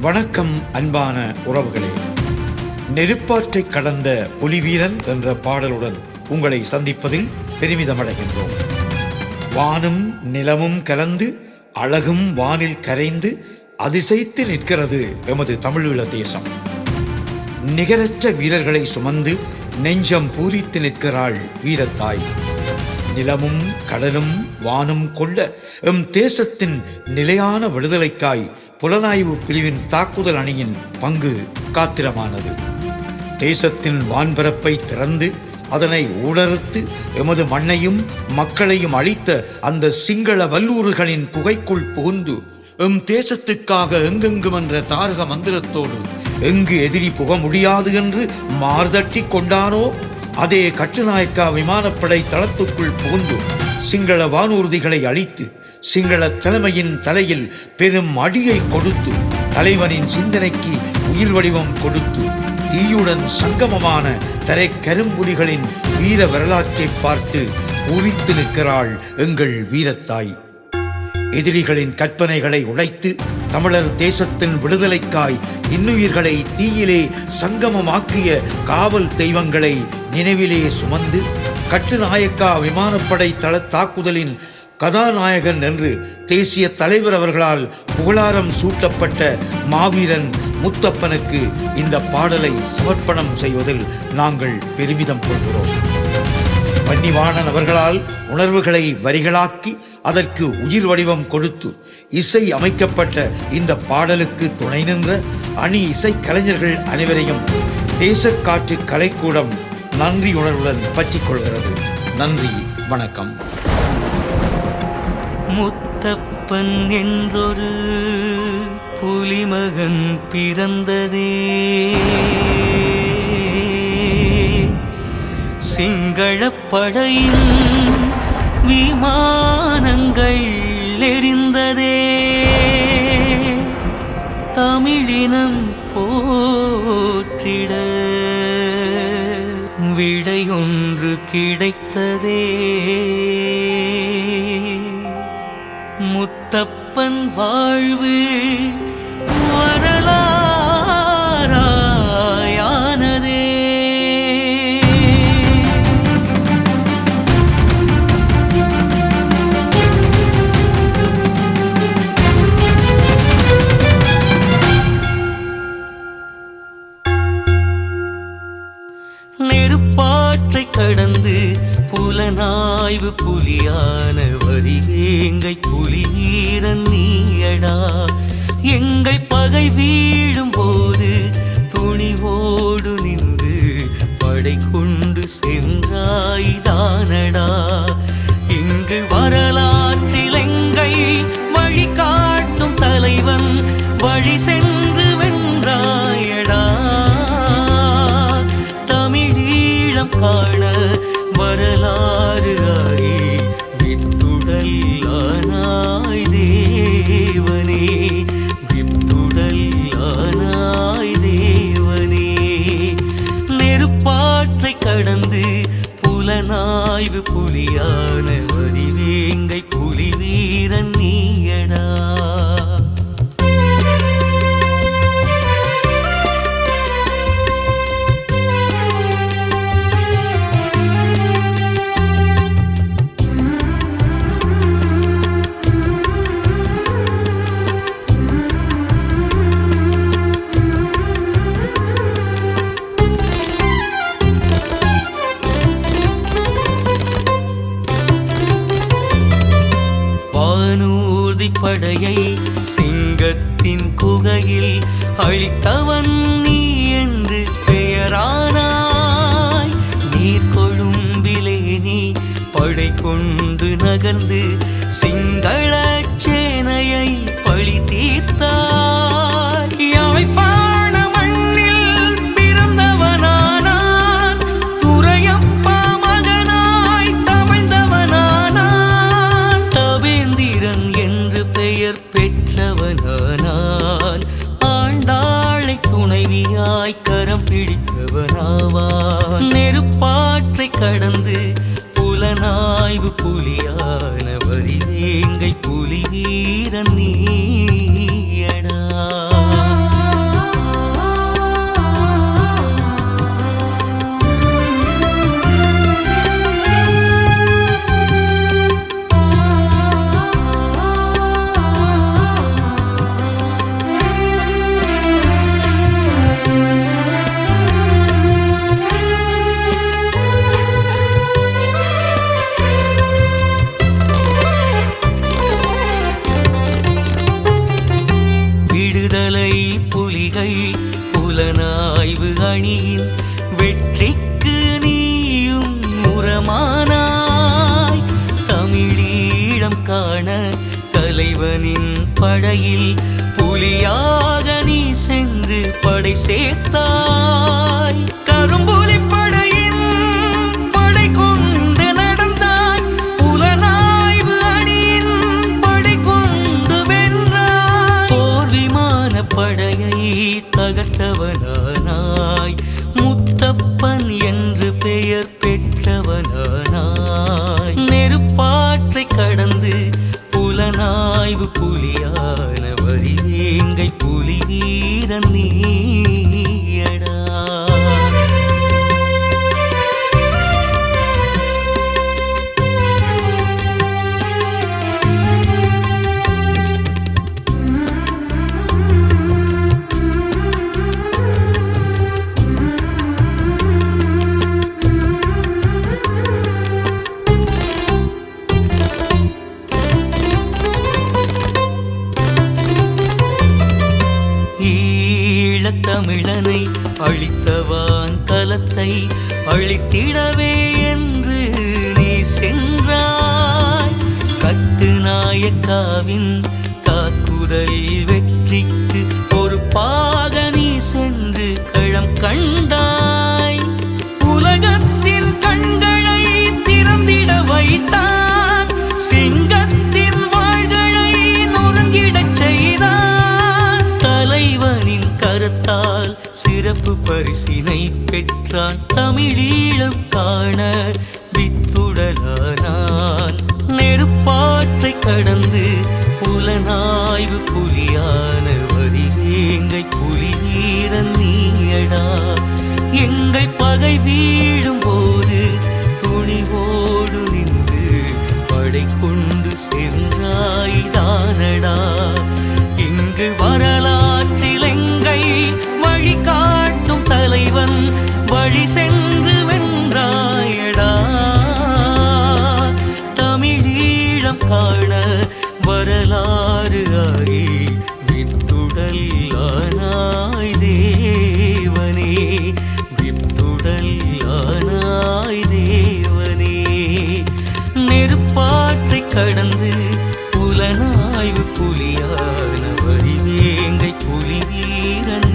வணக்கம் அன்பான உறவுகளே. நெருப்பாற்றை கடந்த புலிவீரன் என்ற பாடலுடன் உங்களை சந்திப்பதில் பெருமிதமடைகின்றோம். வானும் நிலமும் கலந்து அழகும் வானில் கரைந்து அதிசைத்து நிற்கிறது எமது தமிழீழ தேசம். நிகரற்ற வீரர்களை சுமந்து நெஞ்சம் பூரித்து நிற்கிறாள் வீரத்தாய். நிலமும் கடலும் வானும் கொள்ள எம் தேசத்தின் நிலையான விடுதலைக்காய் புலனாய்வு பிரிவின் தாக்குதல் அணியின் பங்கு காத்திரமானது. தேசத்தின் வான்பரப்பை திறந்து அதனை ஊடறுத்து எமது மண்ணையும் மக்களையும் அழித்த அந்த சிங்கள வல்லூறுகளின் குகைக்குள் புகுந்து எம் தேசத்துக்காக எங்கெங்கும் என்ற தாரக மந்திரத்தோடு எங்கு எதிரி புக முடியாது என்று மார்தட்டி கொண்டாரோ அதே கட்டுநாயக்கா விமானப்படை தளத்துக்குள் புகுந்து சிங்கள வானூர்திகளை அழித்து சிங்கள தலைமையின் தலையில் பெரும் அடியை கொடுத்து தலைவனின் சிந்தனைக்கு உயிர் வடிவம் கொடுத்து தீயுடன் சங்கமமான தரை கரும்புலிகளின் வீர வரலாற்றை பார்த்து உரித்து நிற்கிறாள் எங்கள் வீரத்தாய். எதிரிகளின் கற்பனைகளை உடைத்து தமிழர் தேசத்தின் விடுதலைக்காய் இன்னுயிர்களை தீயிலே சங்கமமாக்கிய காவல் தெய்வங்களை நினைவிலே சுமந்து கட்டுநாயக்கா விமானப்படை தள தாக்குதலின் கதாநாயகன் என்று தேசிய தலைவர் அவர்களால் புகழாரம் சூட்டப்பட்ட மாவீரன் முத்தப்பனுக்கு இந்த பாடலை சமர்ப்பணம் செய்வதில் நாங்கள் பெருமிதம் கொள்கிறோம். வன்னிவாணன் அவர்களால் உணர்வுகளை வரிகளாக்கி அதற்கு உயிர் வடிவம் கொடுத்து இசை அமைக்கப்பட்ட இந்த பாடலுக்கு துணை நின்ற அணி இசை கலைஞர்கள் அனைவரையும் தேசக்காற்று கலைக்கூடம் நன்றி உணர்வுடன் பற்றிக் கொள்கிறது. நன்றி வணக்கம். முத்தப்பன் என்றொரு புலிமகன் பிறந்ததே. சிங்களப்படையின் விமானங்கள் எரிந்ததே. தமிழினம் போற்றிட விடையொன்று கிடைத்ததே. வாழ்வு சிங்கத்தின் குகையில் அழித்தவன் நீ என்று பெயரானாய். நீர் கொழும்பிலே நீ படை கொண்டு நகர்ந்து மனைவியாய் கரம் பிடித்தவனாவான். நெருப்பாற்றை கடந்து புலனாய்வு புலியான வரிவேங்கை புலி வீரன் நீ. வெற்றிக்கு நீயும் உரமானாய் தமிழீழம் காண தலைவனின் படையில் புலியாக நீ சென்று படை சேர்த்தாய். கட்டுநாயக்காவின் தாக்குதல் வெற்றிக்கு பொறுப்பாக நீ சென்று களம் கண்டாய். உலகத்தின் கண்களை திறந்திட வைத்தான். சிங்கத்தின் வாள்களை நொறுங்கிடச் செய்தான். தலைவனின் கருத்தால் சிறப்பு பரிசினை பெற்றான் தமிழீழம் காண கடந்து புலனாய்வு புலியான வடிவேங்கை புலியீர நீயடா. எங்கள் பகை வீழும் போது துணிவோடு நின்று படை கொண்டு சென்றாய்தானடா இங்கு வரலாற்றில் எங்கள் வழிகாட்டும் தலைவன் வழி சென்று வென்றாயடா. தமிழீழம் காடு ஆறு ஆகி வித்துடல் ஆனாய் தேவனே வித்துடல் ஆனாய் தேவனே. நெருப்பாற்றை கடந்து புலனாய்வு புலியான வழிவேங்கை புலி வீரன்